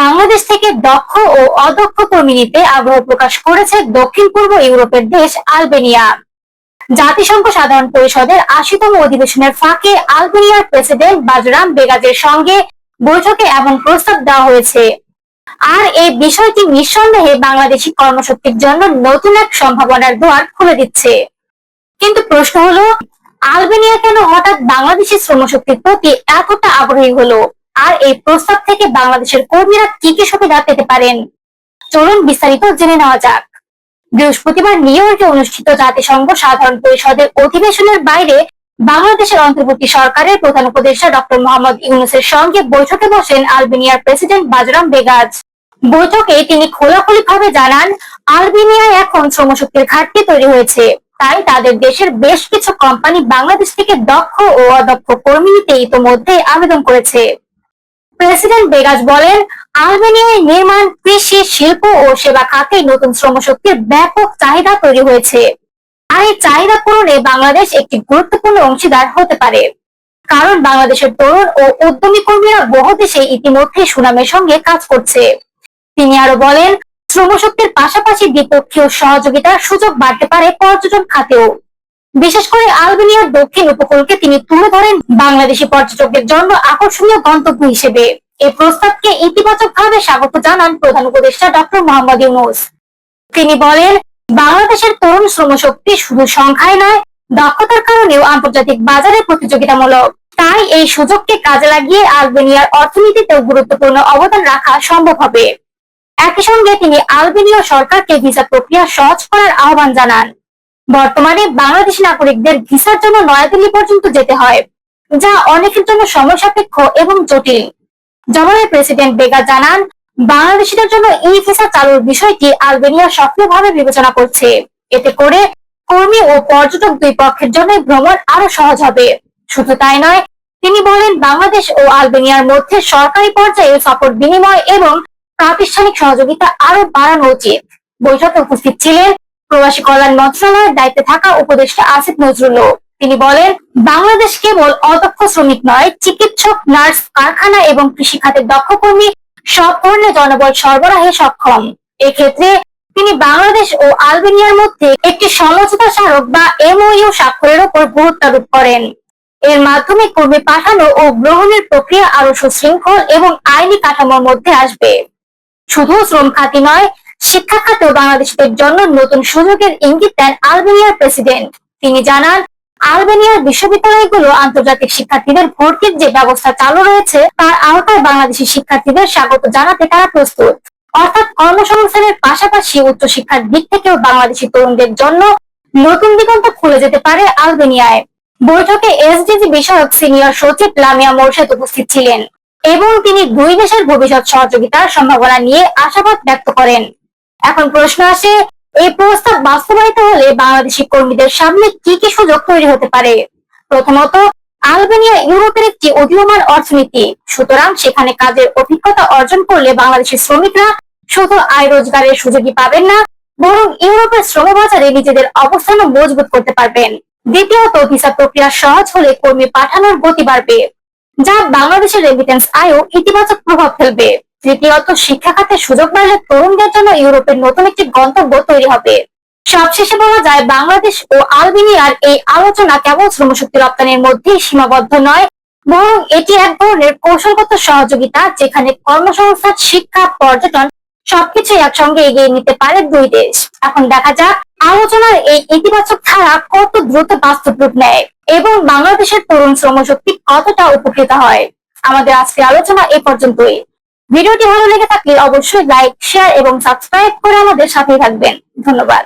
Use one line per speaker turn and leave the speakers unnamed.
বাংলাদেশ থেকে দক্ষ ও অদক্ষ কর্মী নিতে আগ্রহ প্রকাশ করেছে দক্ষিণ পূর্ব ইউরোপের দেশ আলবেনিয়া। জাতিসংঘ সাধারণ পরিষদের আশিতম অধিবেশনের ফাঁকে আলবেনিয়ার প্রেসিডেন্ট বাজরাম বেগাজের সঙ্গে বৈঠকে এমন প্রস্তাব দেওয়া হয়েছে। আর এই বিষয়টি নিঃসন্দেহে বাংলাদেশি কর্মশক্তির জন্য নতুন এক সম্ভাবনার দুয়ার খুলে দিচ্ছে। কিন্তু প্রশ্ন হলো, আলবেনিয়া কেন হঠাৎ বাংলাদেশের শ্রমশক্তির প্রতি এতটা আগ্রহী হলো? আর এই প্রস্তাব থেকে বাংলাদেশের কর্মীরা কি কি সুবিধা পেতে পারেন? চলুন বিস্তারিত জেনে নেওয়া যাক। বৃহস্পতিবার নিউ ইয়র্কে অনুষ্ঠিত জাতিসংঘ সাধারণ পরিষদের অধিবেশনের বাইরে বাংলাদেশের অন্তর্বর্তী সরকারের প্রধান উপদেষ্টা ডক্টর মোহাম্মদ ইউনুসের সঙ্গে বৈঠকে বসেন আলবেনিয়ার প্রেসিডেন্ট বাজরাম বেগাজ। বৈঠকে তিনি খোলাখুলিভাবে জানান, আলবেনিয়ায় এখন শ্রমশক্তির ঘাটতি তৈরি হয়েছে। তাই তাদের দেশের বেশ কিছু কোম্পানি বাংলাদেশ থেকে দক্ষ ও অদক্ষ কর্মী নিতে ইতোমধ্যে আবেদন করেছে। প্রেসিডেন্ট বেগাজ বলেন আলবেনিয়ায় নির্মাণ, কৃষি, শিল্প ও সেবা খাতে নতুন শ্রমশক্তির ব্যাপক চাহিদা তৈরি হয়েছে। আর এই চাহিদা পূরণে বাংলাদেশ একটি গুরুত্বপূর্ণ অংশীদার হতে পারে। কারণ বাংলাদেশের তরুণ ও উদ্যমী কর্মীরা বহু দেশে ইতিমধ্যে সুনামের সঙ্গে কাজ করছে। তিনি আরও বলেন, শ্রমশক্তির পাশাপাশি দ্বিপক্ষীয় সহযোগিতার সুযোগ বাড়তে পারে পর্যটন খাতেও। বিশেষ করে আলবেনিয়ার দক্ষিণ উপকূলকে তিনি তুলে ধরেন বাংলাদেশি পর্যটকদের জন্য আকর্ষণীয় গন্তব্য হিসেবে। এই প্রস্তাবকে ইতিবাচক ভাবে স্বাগত জানান প্রধান উপদেষ্টা ডক্টর মোহাম্মদ ইউনুস। তিনি বলেন, বাংলাদেশের তরুণ শ্রমশক্তি শুধু সংখ্যায় নয়, দক্ষতার কারণেও আন্তর্জাতিক বাজারে প্রতিযোগিতামূলক। তাই এই সুযোগকে কাজে লাগিয়ে আলবেনিয়ার অর্থনীতিতেও গুরুত্বপূর্ণ অবদান রাখা সম্ভব হবে। একই সঙ্গে তিনি আলবেনীয় সরকারকে ভিসা প্রক্রিয়া সহজ করার আহ্বান জানান। বর্তমানে বাংলাদেশি নাগরিকদের ভিসার জন্য নয়াদিল্লি পর্যন্ত যেতে হয়, যা অনেকের জন্য সময় সাপেক্ষ এবং জটিল। জবাবে প্রেসিডেন্ট বেগা জানান, বাংলাদেশিদের জন্য ই ভিসা চালুর বিষয়টি আলবেনিয়া সক্রিয়ভাবে বিবেচনা করছে। এতে করে কর্মী ও পর্যটক দুই পক্ষের জন্য ভ্রমণ আরও সহজ হবে। শুধু তাই নয়, তিনি বলেন, বাংলাদেশ ও আলবেনিয়ার মধ্যে সরকারি পর্যায়ে সাপোর্ট বিনিময় এবং প্রাতিষ্ঠানিক সহযোগিতা আরও বাড়ানো উচিত। বৈঠকে উপস্থিত ছিলেন প্রবাসী কল্যাণ মন্ত্রণালয়ের দায়িত্বে থাকা উপদেষ্টা আসিফ নজরুলও। তিনি বলেন, বাংলাদেশ কেবল অদক্ষ শ্রমিক নয়, চিকিৎসক, নার্স, কারখানা এবং কৃষি খাতের দক্ষ কর্মী সব ধরনের জনবল সরবরাহে সক্ষম। এক্ষেত্রে তিনি বাংলাদেশ ও আলবেনিয়ার মধ্যে একটি সমঝোতা স্মারক বা এমওইউ স্বাক্ষরের উপর গুরুত্ব আরোপ করেন। এর মাধ্যমে কর্মী পাঠানো ও গ্রহণের প্রক্রিয়া আরও সুশৃঙ্খল এবং আইনি কাঠামোর মধ্যে আসবে। শুধু শ্রম খাতি নয় শিক্ষা খাতেও বাংলাদেশিদের জন্য নতুন সুযোগের ইঙ্গিত দেন আলবেনিয়ার প্রেসিডেন্ট। তিনি জানান, আলবেনিয়ার বিশ্ববিদ্যালয়গুলো আন্তর্জাতিক শিক্ষার্থীদের ভর্তির যে ব্যবস্থা চালু রয়েছে, তার আওতায় বাংলাদেশি শিক্ষার্থীদের স্বাগত জানাতে তারা প্রস্তুত। অর্থাৎ কর্মসংস্থানের পাশাপাশি উচ্চশিক্ষার দিক থেকেও বাংলাদেশি তরুণদের জন্য নতুন দিগন্ত খুলে যেতে পারে আলবেনিয়ায়। বৈঠকে এসডিজি বিষয়ক সিনিয়র সচিব লামিয়া মোর্শেদ উপস্থিত ছিলেন এবং তিনি দুই দেশের ভবিষ্যৎ সহযোগিতার সম্ভাবনা নিয়ে আশাবাদ ব্যক্ত করেন। এখন প্রশ্ন আসে, এই প্রস্তাব বাস্তবায়িত হলে বাংলাদেশি কর্মীদের সামনে কি কি সুযোগ তৈরি হতে পারে? প্রথমত, আলবেনিয়া ইউরোপের একটি উদীয়মান অর্থনীতি। সুতরাং সেখানে কাজের অভিজ্ঞতা অর্জন করলে বাংলাদেশের শ্রমিকরা শুধু আয় রোজগারের সুযোগই পাবেন না, বরং ইউরোপের শ্রমবাজারে নিজেদের অবস্থানও মজবুত করতে পারবেন। দ্বিতীয়ত, ভিসা প্রক্রিয়া সহজ হলে কর্মী পাঠানোর গতি বাড়বে, যা বাংলাদেশের রেমিটেন্স আয়ও ইতিবাচক প্রভাব ফেলবে। তৃতীয়ত, শিক্ষা খাতে সুযোগ বাড়লে তরুণদের জন্য ইউরোপের নতুন একটি গন্তব্য তৈরি হবে। সবশেষে বলা যায়, বাংলাদেশ ও আলবেনিয়ার এই আলোচনা কেবল শ্রমশক্তি রপ্তানির মধ্যেই সীমাবদ্ধ নয়, বরং এটি এক ধরনের কৌশলগত সহযোগিতা যেখানে কর্মসংস্থান, শিক্ষা, পর্যটন সবকিছু একসঙ্গে এগিয়ে নিতে পারে দুই দেশ। এখন দেখা যাক, আলোচনার এই ইতিবাচক ধারা কত দ্রুত বাস্তব রূপ নেয় এবং বাংলাদেশের তরুণ শ্রমশক্তি কতটা উপকৃত হয়। আমাদের আজকের আলোচনা এ পর্যন্তই। ভিডিওটি ভালো লেগে থাকলে অবশ্যই লাইক শেয়ার এবং সাবস্ক্রাইব করে আমাদের সাথে থাকবেন। ধন্যবাদ।